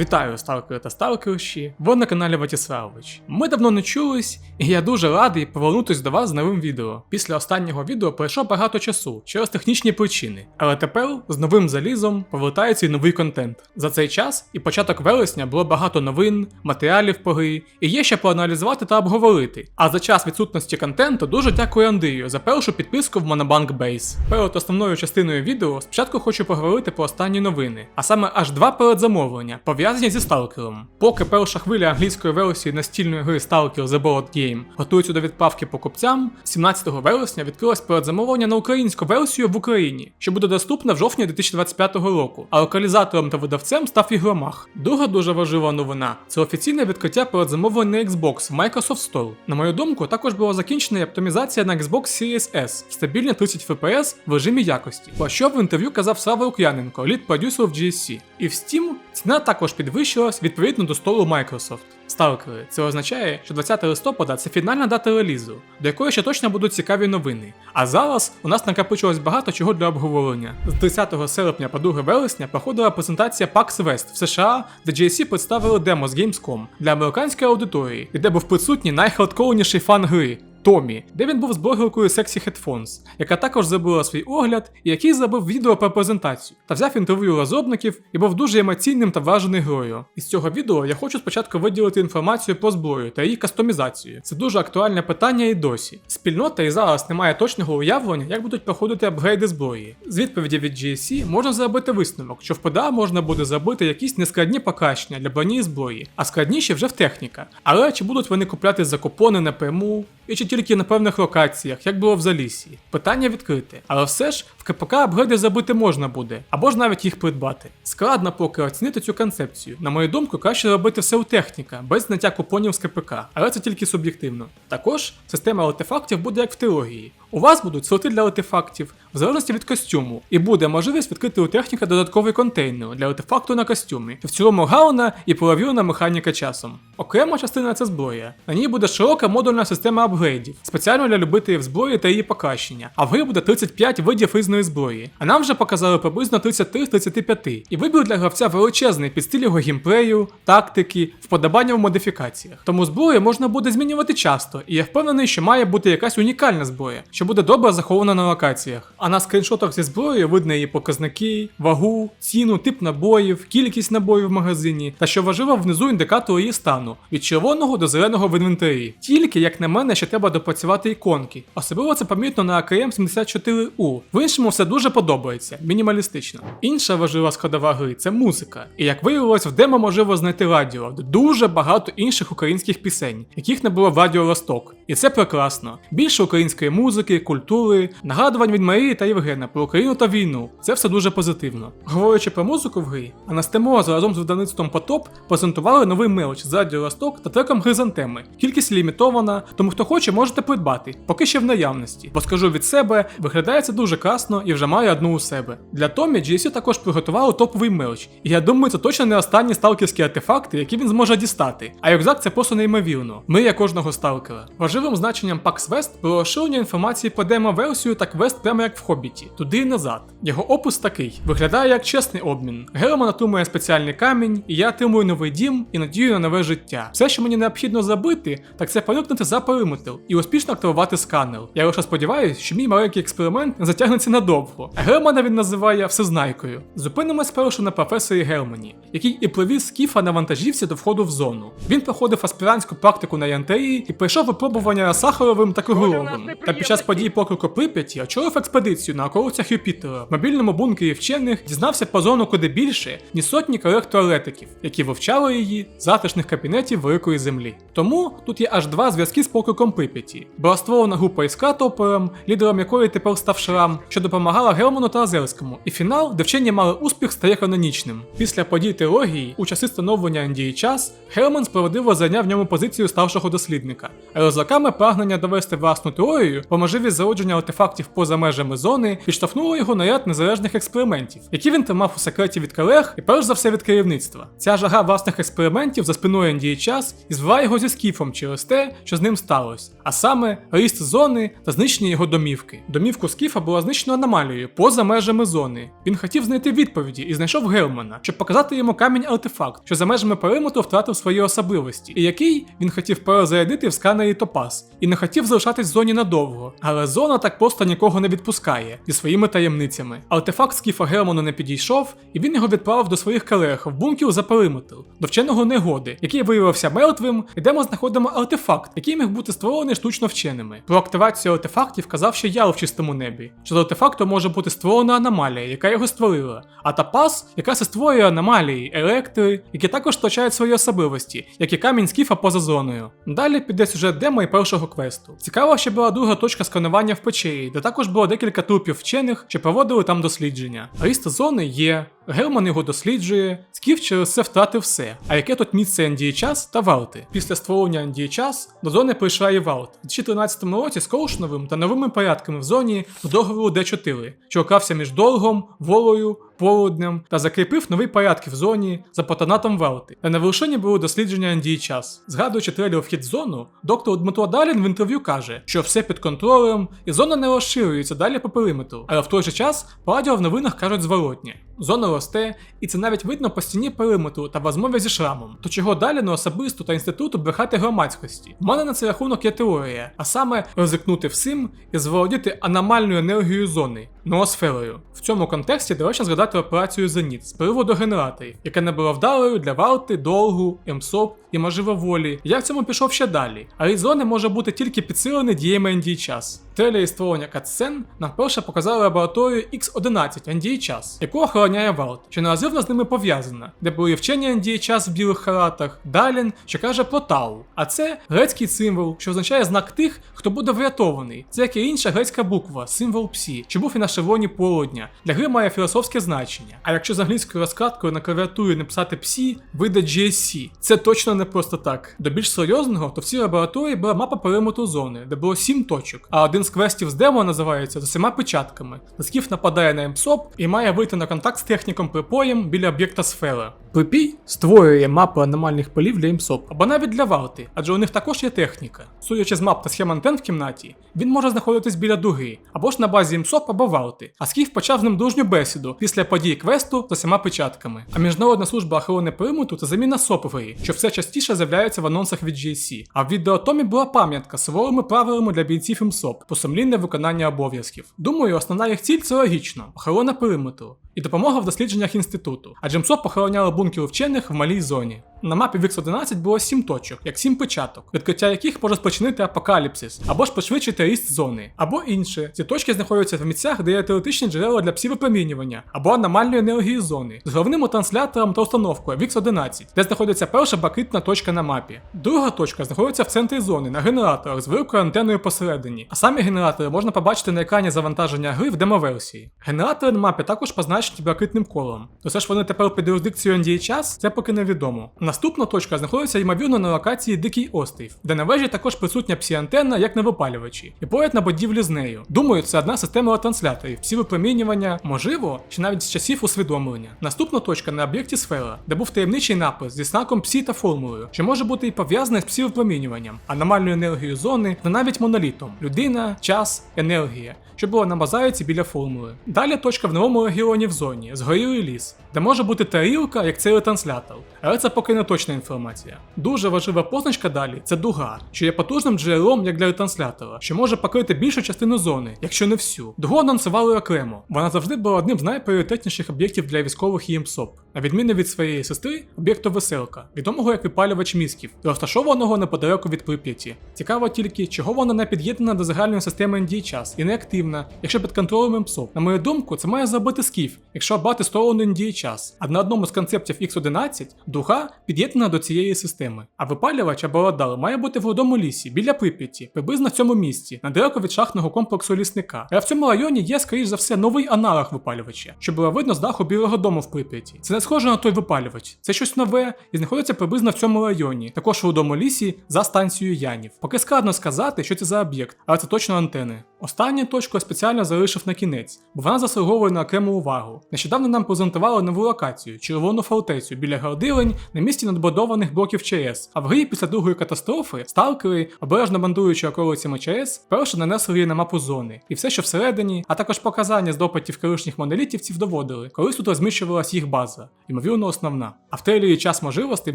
Вітаю, сталкери та сталкерші. Ви на каналі Ватіславович. Ми давно не чулись, і я дуже радий повернутися до вас з новим відео. Після останнього відео пройшло багато часу через технічні причини, але тепер з новим залізом повертається і новий контент. За цей час і початок вересня було багато новин, матеріалів по грі, і є ще проаналізувати та обговорити. А за час відсутності контенту дуже дякую Андрію за першу підписку в Monobank Base. Перед основною частиною відео спочатку хочу поговорити про останні новини, а саме аж два передзамовлення, пов'язані зі сталкером. Поки перша хвиля англійської версії настільної гри Stalker The Board Game готується до відправки покупцям, 17 вересня відкрилось передзамовлення на українську версію в Україні, що буде доступна в жовтні 2025 року. А локалізатором та видавцем став Ігромах. Друга дуже важлива новина це офіційне відкриття передзамовлень на Xbox в Microsoft Store. На мою думку, також була закінчена і оптимізація на Xbox Series S в стабільні 30 FPS в режимі якості. Про що в інтерв'ю казав Слава Лук'яненко, лід продюсер в GSC. І в Steam ціна також підвищилась відповідно до столу Microsoft. Сталкери, це означає, що 20 листопада це фінальна дата релізу, до якої ще точно будуть цікаві новини. А зараз у нас накопичилось багато чого для обговорення. З 30 серпня по 2 вересня проходила презентація PAX West в США, де GSC представили демо з Gamescom для американської аудиторії, і де був присутній найхардкорніший фан гри. Томі, де він був з блогеркою Sexy Headphones, яка також зробила свій огляд і який зробив відео про презентацію та взяв інтерв'ю розробників і був дуже емоційним та вражений грою. Із цього відео я хочу спочатку виділити інформацію про зброю та її кастомізацію. Це дуже актуальне питання і досі. Спільнота і зараз не має точного уявлення, як будуть проходити апгрейди зброї. З відповіді від GSC можна зробити висновок, що в ПДА можна буде зробити якісь нескладні покращення для броні і зброї, а складніші вже в техніка. Але чи будуть вони купляти за купони напряму? І чи тільки на певних локаціях, як було в Залісі. Питання відкрите, але все ж в КПК апгрейди забити можна буде, або ж навіть їх придбати. Складно поки оцінити цю концепцію. На мою думку, краще робити все у техніка, без зняття купонів з КПК, але це тільки суб'єктивно. Також система артефактів буде як в трилогії. У вас будуть слоти для артефактів, в залежності від костюму, і буде можливість відкрити у техніка додатковий контейнер для артефакту на костюмі. В цілому галана і перевірена механіка часом. Окрема частина це зброя. На ній буде широка модульна система апгрейдів, спеціально для любителів зброї та її покращення. А в грі буде 35 видів різної зброї. А нам вже показали приблизно 33-35. І вибір для гравця величезний під стиль його геймплею, тактики, вподобання в модифікаціях. Тому зброю можна буде змінювати часто, і я впевнений, що має бути якась унікальна зброя, що буде добре захована на локаціях. А на скріншотах зі зброєю видно її показники, вагу, ціну, тип набоїв, кількість набоїв в магазині, та що важливо внизу індикатор її стану від червоного до зеленого в інвентарі. Тільки, як на мене, ще треба допрацювати іконки. Особливо це помітно на AKM 74U. В іншому все дуже подобається, мінімалістично. Інша важлива складова гри це музика. І як виявилось, в демо можливо знайти радіо, дуже багато інших українських пісень, яких не було в радіо Росток. І це прекрасно. Більше української музики, культури, нагадувань від Марії та Євгена про Україну та війну. Це все дуже позитивно. Говорячи про музику в грі, Анастемоза разом з видавництвом Потоп презентували новий мелоч з радіо Росток та треком Хризантеми. Кількість лімітована, тому хто хоче, можете придбати, поки ще в наявності. Бо скажу від себе, виглядає це дуже красно і вже має одну у себе. Для Томі GSC також приготували топовий мелоч, і я думаю, це точно не останні сталкерські артефакти, які він зможе дістати. А рюкзак це просто неймовірно. Мрія кожного сталкера. Важливим значенням PAX West було розширення інформації про демо-версію та квест прямо як в Хобіті, туди і назад. Його опис такий: виглядає як чесний обмін. Герман отримує спеціальний камінь, і я отримую новий дім і надію на нове життя. Все, що мені необхідно зробити, так це проникнути за периметр і успішно активувати сканер. Я лише сподіваюся, що мій маленький експеримент не затягнеться надовго. Германа він називає всезнайкою. Зупинимось спершу на професорі Германі, який і привіз скіфа на вантажівці до входу в зону. Він проходив аспірантську практику на Янтеї і пройшов випробування Сахаровим та Кругловим. Та під час подій поклику Прип'яті очолив експедицію на околицях Юпітера. В мобільному бункері вчених дізнався про зону куди більше, ніж сотні колег туалетиків, які вивчали її з затишних кабінетів великої землі. Тому тут є аж два зв'язки з покликом Прип'яті. Була створена група із Кратопером, лідером якої тепер став Шрам, що допомагала Герману та Азерському. І фінал, де вчені мали успіх, стає канонічним. Після подій трилогії, у часи становлення Індії час, Герман справедливо зайняв в ньому позицію старшого дослідника. А розлаками прагнення довести власну теорію по можливість зародження артефактів поза межами зони підштовхнуло його на ряд незалежних експериментів, які він тримав у секреті від колег і перш за все від керівництва. Ця жага власних експериментів за спиною NDA час і звела його зі скіфом через те, що з ним сталося, а саме ріст зони та знищення його домівки. Домівку скіфа була знищена аномалією поза межами зони. Він хотів знайти відповіді і знайшов Гелмана, щоб показати йому камінь артефакт, що за межами периметру втратив свої особливості, і який він хотів перезарядити в сканері Топас, і не хотів залишатись в зоні надовго. Але зона так просто нікого не відпускає зі своїми таємницями. Артефакт скіфа Гелману не підійшов, і він його відправив до своїх колег в бункер за периметр, до вченого негоди, який виявився мертвим, і де ми знаходимо артефакт, який міг бути створений штучно вченими. Про активацію артефактів казав ще Ял в чистому небі, що з артефакту може бути створена аномалія, яка його створила, а Тапас якраз і створює аномалії, електри, які також втрачають свої особливості, як і камінь скіфа поза зоною. Далі піде сюжет демо і першого квесту. Цікаво, ще була друга точка сканування в печері, де також було декілька трупів вчених, що проводили там дослідження. Ріст зони є. Герман його досліджує, Скіф через це втратив все. А яке тут місце NDA час та Валти? Після створення Андієчас час до зони прийшла і Валт. У 2013 році з Коушновим та новими порядками в зоні в договору Д4, що окрався між долгом, волою, полуднем та закріпив нові порядки в зоні за патонатом Велти. Та на вершині були дослідження NDA час. Згадуючи трейлер вхід в зону, доктор Дмитро Далін в інтерв'ю каже, що все під контролем і зона не розширюється далі по периметру, але в той же час по радіо в новинах кажуть зворотнє. Зона росте, і це навіть видно по стіні периметру та в розмові зі шрамом. То чого далі на особисту та інституту брехати громадськості? У мене на цей рахунок є теорія, а саме ризикнути всім і зволодіти аномальною енергією зони ноосферою. В цьому контексті доречно згадати операцію Зеніт з приводу генераторів, яка не була вдалою для Валти, Долгу, МСОП і можливо волі. Я в цьому пішов ще далі. А рід може бути тільки підсилений діями NDI час. Трейлері створення катсцен нам перше показали лабораторію X11 NDI час, яку охороняє Валт, що неразривно з ними пов'язана, де були вчені NDI час в білих халатах, Далін, що каже про Тау. А це грецький символ, що означає знак тих, хто буде врятований. Це як і інша грецька буква, символ псі, що був і на шевроні полудня. Для гри має філософське значення. А якщо з англійською розкладкою на клавіатурі написати псі, вийде GSC. Це точно не просто так. До більш серйозного, то в цій лабораторії була мапа периметру зони, де було сім точок, а один з квестів з демо називається з усіма печатками. Наскіф нападає на МСОП і має вийти на контакт з техніком припоєм біля об'єкта сфера. Припій створює мапу аномальних полів для імсоп, або навіть для варти, адже у них також є техніка. Судячи з мап та схем антен в кімнаті, він може знаходитись біля дуги, або ж на базі імсоп або варти. А Скіф почав з ним дружню бесіду після подій квесту з усіма печатками. А Міжнародна служба охорони периметру це заміна СОП в грі, що все частіше з'являється в анонсах від GSC. А в відеотомі була пам'ятка з суворими правилами для бійців імсоп, посумлінне виконання обов'язків. Думаю, основна їх ціль це логічно охорона периметру і допомога в дослідженнях інституту, адже МСОП охороняли бункери вчених в малій зоні. На мапі VX11 було 7 точок, як 7 початок, відкриття яких може спричинити апокаліпсис, або ж пришвидшити ріст зони, або інше. Ці точки знаходяться в місцях, де є теоретичні джерела для псівипромінювання, або аномальної енергії зони, з головним транслятором та установкою VX11, де знаходиться перша бакитна точка на мапі. Друга точка знаходиться в центрі зони на генераторах з великою антеною посередині, а самі генератори можна побачити на екрані завантаження гри в демоверсії. Генератори на мапі також позначені блакитним колом. То це ж вони тепер під юрисдикцією час, це поки невідомо. Наступна точка знаходиться ймовірно на локації Дикий острів, де на вежі також присутня псі-антенна, як на випалювачі, і поряд на будівлі з нею. Думаю, це одна система ретрансляторів, всі випромінювання, можливо, чи навіть з часів усвідомлення. Наступна точка на об'єкті сфера, де був таємничий напис зі знаком псі та формулою, що може бути і пов'язаний з псівипромінюванням, аномальною енергією зони та навіть монолітом людина, час, енергія. Що було на базариці біля формули. Далі точка в новому регіоні в зоні, згорілий ліс, де може бути тарілка, як цей ретранслятор. Але це поки не точна інформація. Дуже важлива позначка далі це дуга, що є потужним джерелом як для ретранслятора, що може покрити більшу частину зони, якщо не всю. Дугу анонсували окремо. Вона завжди була одним з найпріоритетніших об'єктів для військових і МСОП, на відміну від своєї сестри, об'єкту веселка, відомого як випалювач мізків, розташованого неподалеку від Прип'яті. Цікаво тільки, чого вона не під'єднана до загальної системи ND час і не активна, якщо під контролем МСОП. На мою думку, це має зробити скіф, якщо брати сторону ND час. А на одному з концептів X11 дуга під'єднана до цієї системи. А випалювач або радар має бути в родому лісі біля Прип'яті, приблизно в цьому місці, недалеко від шахтного комплексу лісника. А в цьому районі є, скоріш за все, новий аналог випалювача, що було видно з даху білого дому в Прип'яті. Це схоже на той випалювач, це щось нове і знаходиться приблизно в цьому районі, також в родому лісі за станцією Янів. Поки складно сказати, що це за об'єкт, але це точно антени. Останню точку я спеціально залишив на кінець, бо вона заслуговує на окрему увагу. Нещодавно нам презентували нову локацію червону фортецю біля Гордилень на місці надбудованих блоків ЧАЕС. А в грі після другої катастрофи сталкери, обережно бандуючи околицями ЧАЕС, перше нанесли її на мапу зони. І все, що всередині, а також показання з допитів колишніх монолітівців доводили, колись тут розміщувалась їх база, ймовірно, основна. А в трейлері час можливостей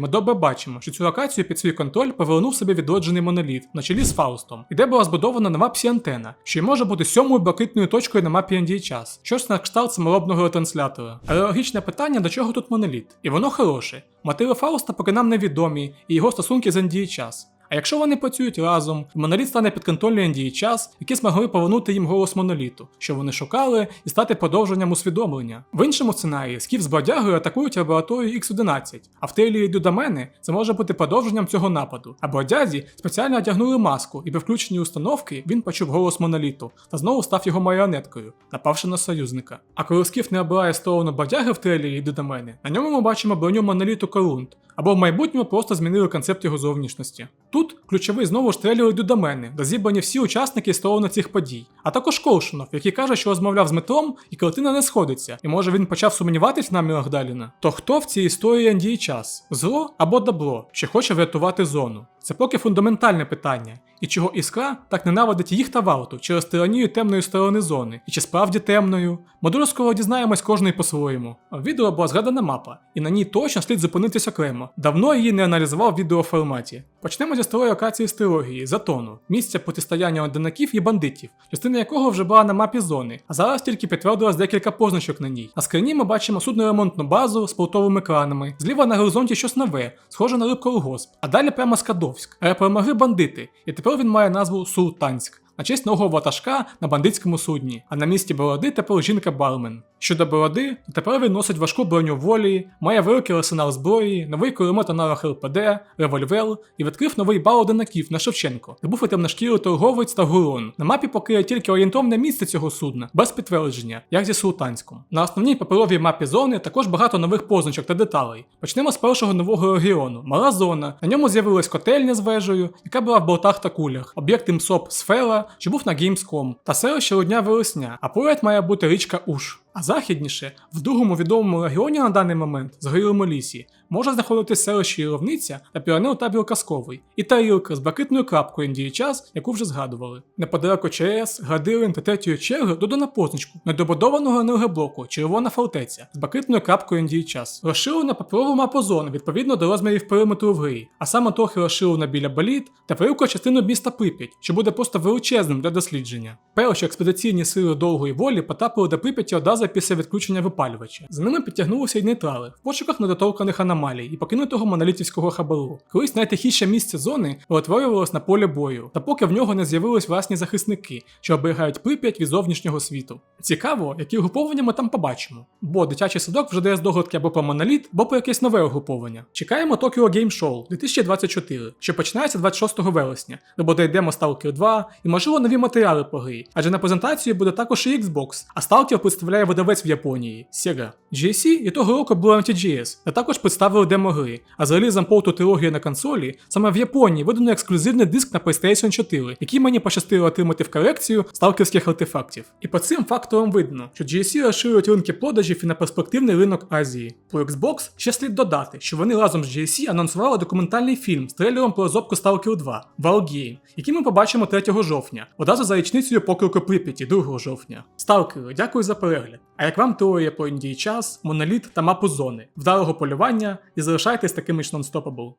ми добре бачимо, що цю локацію під свій контроль повернув собі відроджений моноліт на чолі з Фаустом, і де була збудована нова псі-антена, й може бути сьомою блакитною точкою на мапі ND час, щось на кшталт саморобного ретранслятора. Але логічне питання, до чого тут моноліт? І воно хороше. Мотиви Фауста поки нам невідомі, і його стосунки з NDHS. А якщо вони працюють разом, моноліт стане підконтрольний NDA час, які змогли повернути їм голос моноліту, що вони шукали, і стати продовженням усвідомлення. В іншому сценарії скіф з бродягою атакують лабораторію X11, а в трейлері Дюдамени це може бути продовженням цього нападу. А бродязі спеціально одягнули маску, і при включенні установки він почув голос моноліту та знову став його маріонеткою, напавши на союзника. А коли скіф не обирає сторону бродяги в трейлері Дюдамени, на ньому ми бачимо броню моноліту Корунт, або в майбутньому просто змінили концепт його зовнішності. Тут ключовий знову ж до Дамени, де зібрані всі учасники сторони цих подій, а також Колшунов, який каже, що розмовляв з метром, і картина не сходиться, і може він почав сумніватись в намірах Даліна. То хто в цій історії діє час? Зло або добро, що хоче врятувати зону? Це поки фундаментальне питання. І чого іскра так ненавидить їх та варту через тиранію темної сторони зони, і чи справді темною? Скоро дізнаємось кожний по-своєму. В відео була згадана мапа, і на ній точно слід зупинитись окремо. Давно її не аналізував в відеоформаті. Почнемо зі старої локації з трилогії Затону, місця протистояння одинаків і бандитів, частина якого вже була на мапі зони, а зараз тільки підтвердилось декілька позначок на ній. На скрині ми бачимо судно-ремонтну базу з портовими кранами. Зліва на горизонті щось нове, схоже на рибку Лгосп, а далі прямо Скадовськ. Але перемогли бандити, і тепер він має назву Султанськ. На честь нового ватажка на бандитському судні, а на місці бороди тепер жінка бармен. Щодо бороди, то тепер він носить важку броню волі, має великий арсенал зброї, новий кулемет аналог РПД, револьвер і відкрив новий бал одинаків на Шевченко, де був і темношкірий торговець та гурон. На мапі поки є тільки орієнтовне місце цього судна, без підтвердження, як зі Султанськом. На основній паперовій мапі зони також багато нових позначок та деталей. Почнемо з першого нового регіону мала зона. На ньому з'явилась котельня з вежею, яка була в болтах та кулях, об'єкт МСОП Сфера, що був на Gamescom, та селище Рудня Вересня, а поряд має бути річка Уш. А західніше, в другому відомому регіоні на даний момент, згорілому лісі, може знаходитись селище Яровниця та піонер табір Казковий, і тарілка з блакитною крапкою Індії час, яку вже згадували. Неподалеку ЧАЕС, Градилин та третьої черги додана позначку недобудованого енергоблоку Червона фортеця з блакитною крапкою Індії час. Розширена паперова мапа зони відповідно до розмірів периметру в грі, а саме трохи розширена біля боліт та велику частину міста Прип'ять, що буде просто величезним для дослідження. Перші експедиційні сили довгої волі потрапили до Прип'яті одразу після відключення випалювача. За ними підтягнулися й нейтрали в пошуках недоторканих аномалій і покинутого монолітівського хабару. Колись найтихіше місце зони перетворювалось на поле бою, та поки в нього не з'явились власні захисники, що оберігають Прип'ять від зовнішнього світу. Цікаво, які угруповання ми там побачимо. Бо дитячий садок вже дає здогадки або про моноліт, або про якесь нове угруповання. Чекаємо Tokyo Game Show 2024, що починається 26 вересня, де буде йдемо Stalker 2 і можливо нові матеріали по грі, адже на презентації буде також і Xbox, а Stalker представляє видавець в Японії Sega. GSC і того року була MTGS, де також представили демо гри, а з релізом порту трилогії на консолі саме в Японії видано ексклюзивний диск на PlayStation 4, який мені пощастило отримати в колекцію сталкерських артефактів. І по цим факторам видно, що GSC розширюють ринки продажів і на перспективний ринок Азії. Про Xbox ще слід додати, що вони разом з GSC анонсували документальний фільм з трейлером про розробку Stalker 2 Valgame, який ми побачимо 3 жовтня, одразу за річницею покроку Прип'яті 2 жовтня. Сталкери, дякую за перегляд. А як вам теорія про індій час, моноліт та мапу зони, вдалого полювання і залишайтесь такими ж нонстопабл.